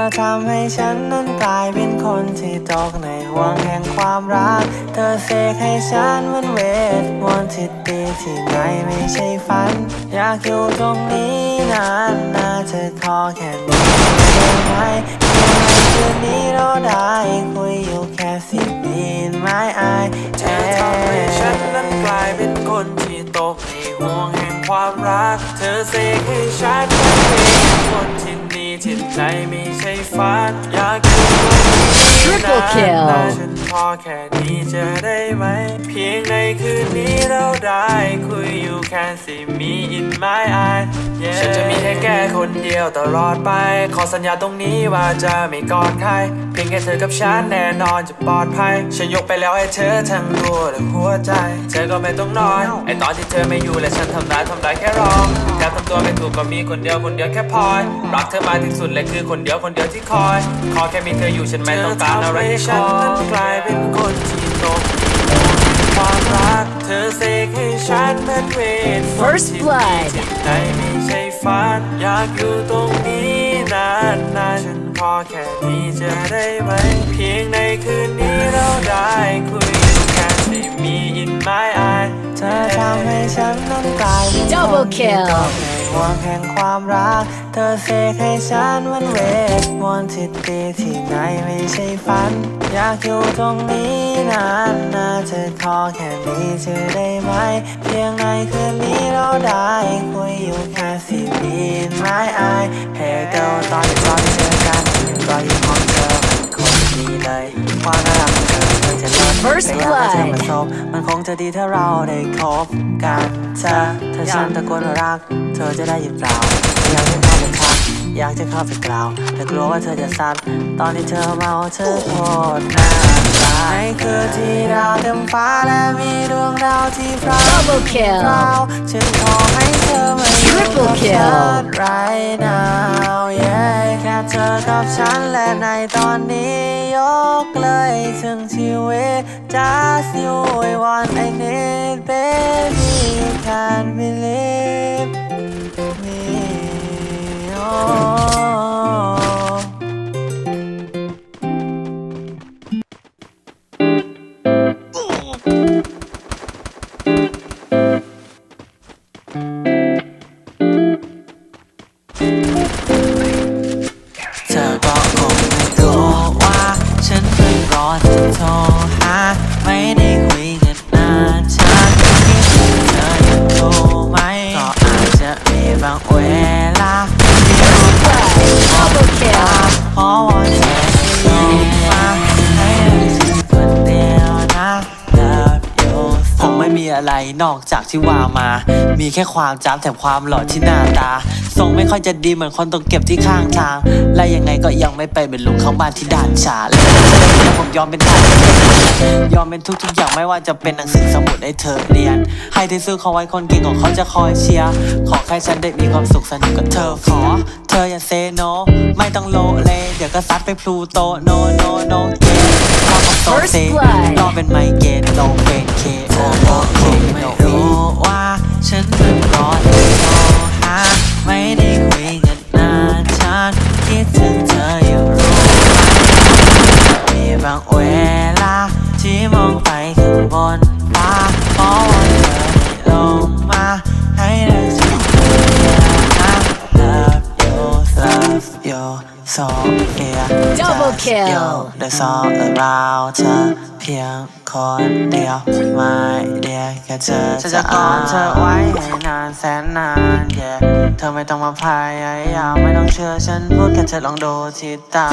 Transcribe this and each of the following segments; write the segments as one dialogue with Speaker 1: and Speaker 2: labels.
Speaker 1: อทำให้ฉันนั้นกลายเป็นคนที่ตกในห่วงแห่งความรัก เธอเสกให้ฉันมันเวทมนต์ที่ดีที่ไหนไม่ใช่ฝัน อยากอยู่ตรงนี้นานนาเธอขอแค่นี้ได้ไหมเพียงในคืนนี้เราได้คุยอยู่แค่สิบปีนไม้อาย
Speaker 2: เธอทำให้ฉันนั้นกลายเป็นคนที่ตกในห่วงแห่งความรัก เธอเสกให้ฉันเป็นคนที่ดีที่ ใจไม่ใช่ฝันอยากอยู่ตรงนี้
Speaker 3: Triple kill
Speaker 2: นานๆฉันพอแค่นี้จะได้ไหม เพียงในคืนนี้เราได้คุยอยู่แค่สิมีอินไม้อาย ฉันจะมีแค่แค่คนเดียวตลอดไป ขอสัญญาตรงนี้ว่าจะไม่กอดใคร เพียงแค่เธอกับฉันแน่นอนจะปลอดภัย ฉันยกไปแล้วให้เธอทั้งตัวและหัวใจ เธอก็ไม่ต้องนอน ไอตอนที่เธอไม่อยู่และฉันทำร้ายทำร้ายแค่รองแค่ทำตัวไม่ถูกก็มีคนเดียวคนเดียวแค่พอรักเธอมาที่สุดเลยคือคนเดียวคนเดียวที่คอย ขอแค่มีเธออยู่ฉันไม่ต้องการอะไรให้ฉันนั้นกลายเป็นคนที่ตกความรักเธ อเสกให้ฉันเป็นเวทมนต์
Speaker 3: First
Speaker 2: ที่
Speaker 3: blood
Speaker 2: ใจไม่ใช่ฝันอยากอยู่ตรงนี้นานนานๆฉันขอแค่นี้จะได้ไหม เพียงในคืนนี้เราได้คุยอยู่แค่ที่มีอินไม้อาย
Speaker 1: เธอทำให้ฉันนั้นกลายเป็นคน
Speaker 3: Double
Speaker 1: ที่
Speaker 3: kill
Speaker 1: ตกใน ห่วงแห่งความรัก เธอเสกให้ฉันเหมันเวทมนที่ดีที่ไหนไม่ใช่ฝัน อยากอยู่ตรงนี้นานนาเธอขอแค่นี้จะได้ไหม เพียงในคืนนี้เราได้คุยอยู่แค่สิบปีไม่อาย Hey girl ตอนที่เราได้เจอกันก็อยู่ห้องเธอมันคงดีเลย ความน่ารักของเธอเธอจะเลิศ
Speaker 3: First
Speaker 1: แต่อยากให้เธอ
Speaker 3: blood
Speaker 1: มาสบมันคงจะดีถ้าเราได้คบกันเธอถ้าฉันตะโกนว่ารัก เธอจะได้ยินเปล่าอยากจะเข้าไปทักอยากจะเข้าไปกล่าว แต่กลัวว่าเธอจะซัดตอนที่เธอเมาเธอโคตรน่ารักในคืนที่ดาวเต็มฟ้าและมีดวงดาวที่พราว
Speaker 3: Double kill
Speaker 1: พราวฉันขอให้เธอมาอยู่
Speaker 3: Triple
Speaker 1: กับ
Speaker 3: kill
Speaker 1: ฉัน right now yeah แค่เธอกับฉันและในตอนนี้ยก เลยถึงชีวิต just you I want I need baby you can't believe me oh เธ van vuela. อะไรนอกจากที่ว่ามา มีแค่ความจำแถมความหล่อที่หน้าตา ทรงไม่ค่อยจะดีเหมือนคนต้องเก็บที่ข้างทาง และยังไงก็ยังไม่ไปเป็นลุงข้างบ้านที่ด่านฉาและเธอผมยอมเป็นทาสยอมเป็นทุกๆอย่างไม่ว่าจะเป็นหนังสือสมุดให้เธอเรียน ให้ที่ซื้อเขาไว้คนเก่งของเขาจะคอยเชียร์ ขอแค่ฉันได้มีความสุขสนุกกับเธอขอ ออย่าเซโน ไม่ต้องโลเล เดี๋ยวก็ซัดไปพลูโตโนโนโนเกความของโซ
Speaker 3: First
Speaker 1: เซ
Speaker 3: blood
Speaker 1: รอเป็นไมเกรนโนเฟนเคโอโอเคไม่รู้ว่า ฉันมันรอเธอโทรห so clear
Speaker 3: Double
Speaker 1: Just
Speaker 3: kill
Speaker 1: you that's all around เธอเพียงคนเดียวไม่เดียวแค่เธอฉันจะกอดเธอไว้ให้นานแสนนาน yeah เธอไม่ต้องมาพยายามไม่ต้องเชื่อฉันพูดแค่เธอลองดูที่ตา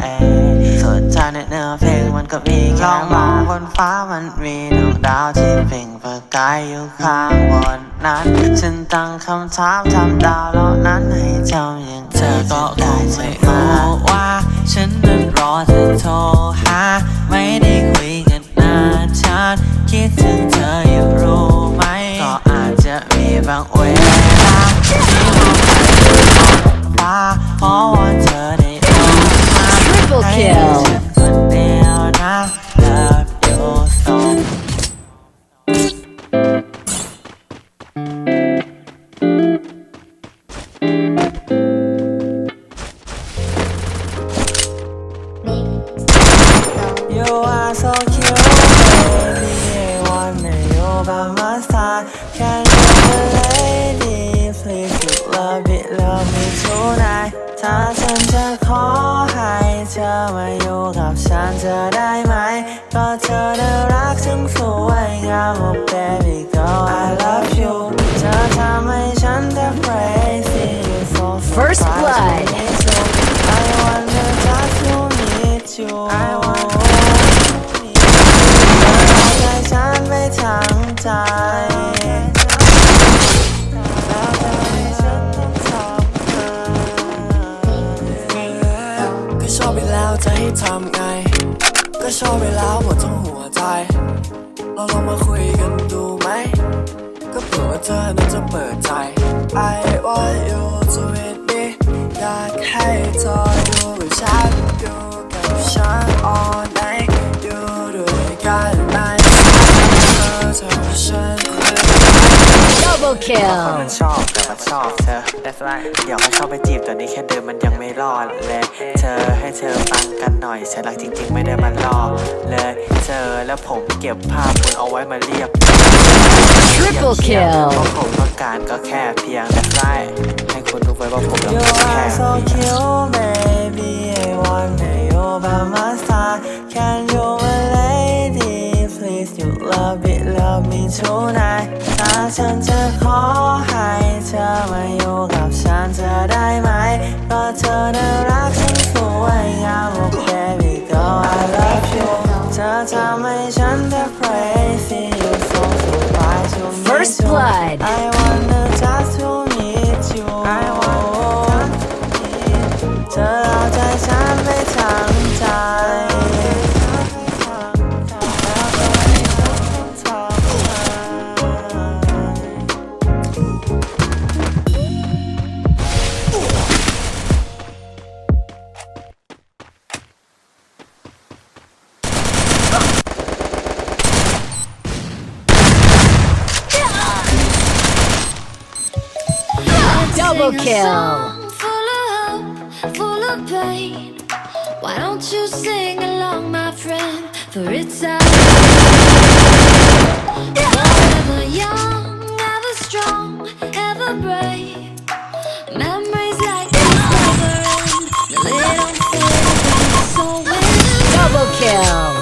Speaker 1: เองสุดท้ายในเนื้อเพลงมันก็มีแค่มองบนฟ้ามันมีดวงดาวที่เปล่งประกายอยู่ข้างบนนั้น ฉันตั้งคำถามทำดาวเหล่านั้นให้จำยัง เธอก็คงไม่รู้ว่า ฉันนั้นรอเธอโทรหา ไม่ได้คุยกันนานฉันคิดถึงเธออยู่รู้ไหม ก็อาจจะมีบางเวลาที่มองไปฟ้าเพราะว่า เธอมาอยู่กับฉันเธอได้ไหมก็เธอน่ารักทั้งสวยงาม oh baby girl I love you เธอทำให้ฉันได้ crazy you so so
Speaker 3: First
Speaker 1: fine
Speaker 3: blood.
Speaker 1: อ
Speaker 2: บไปแล้วจะให้ทำไง ก็ชอบไปแล้วหมดทั้งหัวใจ เราลองมาคุยกันดูไหม ก็เผื่อว่าเธอนั้นจะเปิดใจ I want you to with me อยากให้เธอ
Speaker 3: Double
Speaker 1: คน
Speaker 3: kill.
Speaker 1: มันชอบแต่มันชอบเธอ That's right เดี๋ยวมันชอบไปจีบตอนนี้แค่เดินมันยังไม่รอดเลยเธอให้เธอฟังกันหน่อยฉันรักจริง ๆ ไม่ได้มาล่อเลยเธอและผมเก็บภาพคุณเอาไว้มาเรียบ
Speaker 3: Triple
Speaker 1: เพ
Speaker 3: kill.
Speaker 1: ราะผมต้องการก็แค่เพียง That's right ให้คุณรู้ไว้ว่าผมรักคุณแค่ so cute baby I wanna you by my side Can you my lady please you love it love me tonight ถ้า ฉันจะขอให้เธอมาอยู่กับฉันเธอได้ไหมก็เธอน่ารักฉันสวยงาม oh baby girl I love you เธอทำให้ฉันได้ crazy you so so fine to me
Speaker 3: First
Speaker 1: too.
Speaker 3: blood.
Speaker 1: I
Speaker 3: Double kill.
Speaker 4: Full of hope, full of pain. Why don't you sing along, my friend? For it's our Forever young, ever strong, ever brave. Memories like this never end. No, they don't fade. So when
Speaker 3: Double kill.